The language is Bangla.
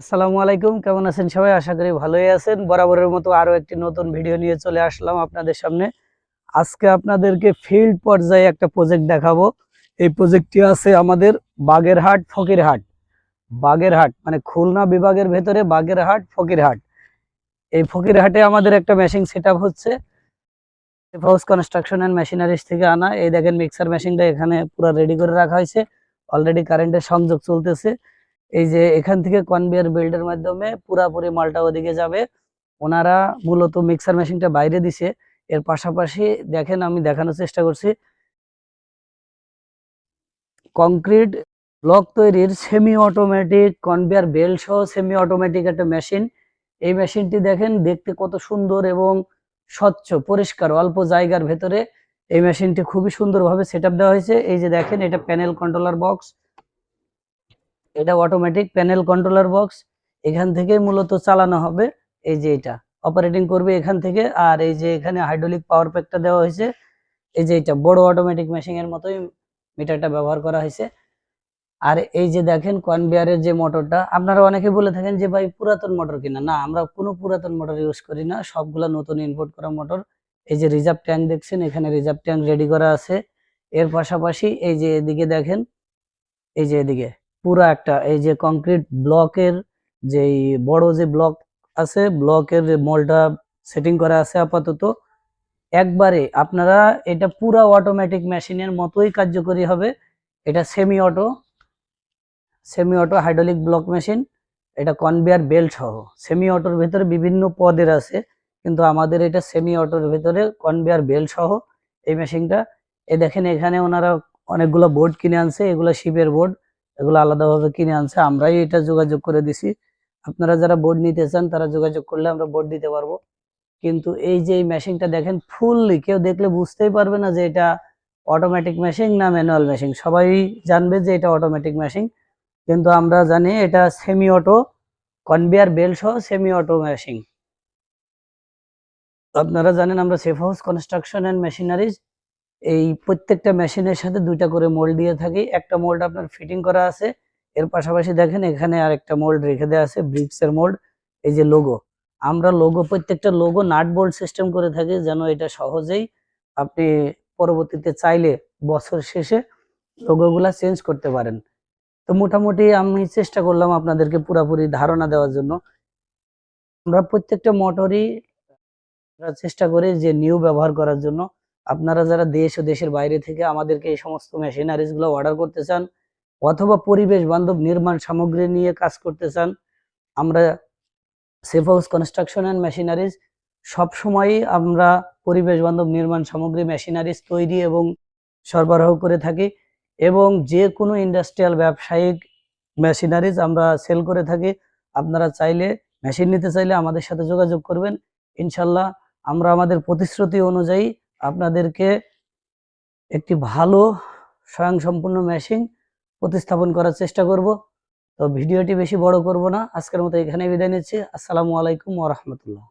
আসসালামু আলাইকুম, কেমন আছেন সবাই? আশা করি ভালোই আছেন। বরাবরের মতো আরও একটি নতুন ভিডিও নিয়ে চলে আসলাম আপনাদের সামনে। আজকে আপনাদেরকে ফিল্ড পর্যায়ে একটা প্রজেক্ট দেখাবো। এই প্রজেক্টটি আছে আমাদের বাগেরহাট ফকিরহাট। বাগেরহাট মানে খুলনা বিভাগের ভেতরে বাগেরহাট ফকিরহাট। এই ফকিরহাটে আমাদের একটা মেশিন সেট হচ্ছে। হাউস কনস্ট্রাকশন অ্যান্ড মেশিনারিজ থেকে আনা। এই দেখেন মিক্সার মেশিনটা এখানে পুরো রেডি করে রাখা হয়েছে। অলরেডি কারেন্টের সংযোগ চলতেছে। এই যে এখান থেকে কনভেয়ার বেল্টের মাধ্যমে পুরাপুরি মালটা ওদিকে যাবে। ওনারা মূলত মিক্সার মেশিনটা বাইরে দিছে। এর পাশাপাশি দেখেন আমি দেখানোর চেষ্টা করছি। কংক্রিট ব্লক তৈরির সেমি অটোমেটিক কনভেয়ার বেল্ট সহ সেমি অটোমেটিক একটা মেশিন এই মেশিনটি দেখেন দেখতে কত সুন্দর এবং স্বচ্ছ, পরিষ্কার, অল্প জায়গার ভেতরে। এই মেশিনটি খুবই সুন্দরভাবে সেট দেওয়া হয়েছে। এই যে দেখেন এটা প্যানেল কন্ট্রোলার বক্স এটা অটোমেটিক প্যানেল কন্ট্রোলার বক্স এখান থেকে মূলত চালানো হবে। এই যে এটা অপারেটিং করবে এখান থেকে, আর এই যে এখানে হাইড্রোলিক পাওয়ার প্যাকটা দেওয়া হয়েছে, এই যে এটা, বড় অটোমেটিক মেশিন এর মতোই মিটারটা ব্যবহার করা হয়েছে। আর এই যে দেখেন কনভেয়ারের যে মোটরটা আপনারা অনেকে বলে থাকেন যে, ভাই, পুরাতন মোটর কিনা? না, আমরা কোনো পুরাতন মোটর ইউজ করি না, সবগুলা নতুন ইনপুট করা মোটর এই যে রিজার্ভ ট্যাঙ্ক দেখছেন, এখানে রিজার্ভ ট্যাঙ্ক রেডি করা আছে। এর পাশাপাশি এই যে এদিকে দেখেন, এই যে এদিকে পুরো একটা, এই যে কংক্রিট ব্লকের যে বড় যে ব্লক আছে, ব্লকের মলটা সেটিং করা আছে আপাতত, একবারে আপনারা এটা পুরা অটোমেটিক মেশিনের মতোই কার্যকরী হবে। এটা semi auto semi auto hydraulic block machine এটা কনভেয়ার বেল্ট সহ। সেমি অটোর ভেতরে বিভিন্ন পদের আছে, কিন্তু আমাদের এটা সেমি অটোর ভেতরে কনভেয়ার বেল্ট সহ এই মেশিনটা এ দেখেন এখানে ওনারা অনেকগুলো বোর্ড কিনে আনছে, এগুলো শিপের বোর্ড এগুলো আলাদাভাবে কিনে আনছে। আমরাই এটা যোগাযোগ করে দিছি। আপনারা যারা বোর্ড নিতে চান, তারা যোগাযোগ করলে আমরা বোর্ড দিতে পারব। কিন্তু এই যে মেশিনটা দেখেন ফুললি কেউ দেখলে বুঝতেই পারবে না যে এটা অটোমেটিক মেশিন না ম্যানুয়াল মেশিন সবাই জানবে যে এটা অটোমেটিক মেশিন কিন্তু আমরা জানি এটা সেমি অটো কনভেয়ার বেল সহ সেমি অটো মেশিন আপনারা জানেন আমরা Safe House Construction and Machineries এই প্রত্যেকটা মেশিনের সাথে দুইটা করে মোল্ড দিয়ে থাকি। একটা মোল্ড আপনার ফিটিং করা আছে, এর পাশাপাশি দেখেন এখানে আরেকটা মোল্ড রেখে দেওয়া আছে ব্রিক্স এর মোল্ড, এই যে লোগো। আমরা লোগো, প্রত্যেকটা লোগো নাট বোল্ড সিস্টেম করে থাকি যেন এটা সহজেই আপনি পরবর্তীতে চাইলে বছর শেষে লোগোগুলা চেঞ্জ করতে পারেন। তো মোটামুটি আমি চেষ্টা করলাম আপনাদেরকে পুরাপুরি ধারণা দেওয়ার জন্য। আমরা প্রত্যেকটা মোটরই চেষ্টা করি যে নিউ ব্যবহার করার জন্য। আপনারা যারা দেশ ও দেশের বাইরে থেকে আমাদেরকে এই সমস্ত মেশিনারিজগুলো অর্ডার করতে চান, অথবা পরিবেশ বান্ধব নির্মাণ সামগ্রী নিয়ে কাজ করতে চান, আমরা Safe House Construction and Machineries সবসময়ই আমরা পরিবেশ বান্ধব নির্মাণ সামগ্রী মেশিনারিজ তৈরি এবং সরবরাহ করে থাকি এবং যে কোনো ইন্ডাস্ট্রিয়াল ব্যবসায়িক মেশিনারিজ আমরা সেল করে থাকি। আপনারা চাইলে মেশিন নিতে চাইলে আমাদের সাথে যোগাযোগ করবেন। ইনশাল্লাহ আমরা আমাদের প্রতিশ্রুতি অনুযায়ী আপনাদেরকে একটি ভালো, স্বয়ংসম্পূর্ণ মেশিন প্রতিস্থাপন করার চেষ্টা করব। তো ভিডিওটি বেশি বড় করব না। আজকের মতো এখানে বিদায় নিচ্ছি। আসসালামু আলাইকুম ওয়া রাহমাতুল্লাহ।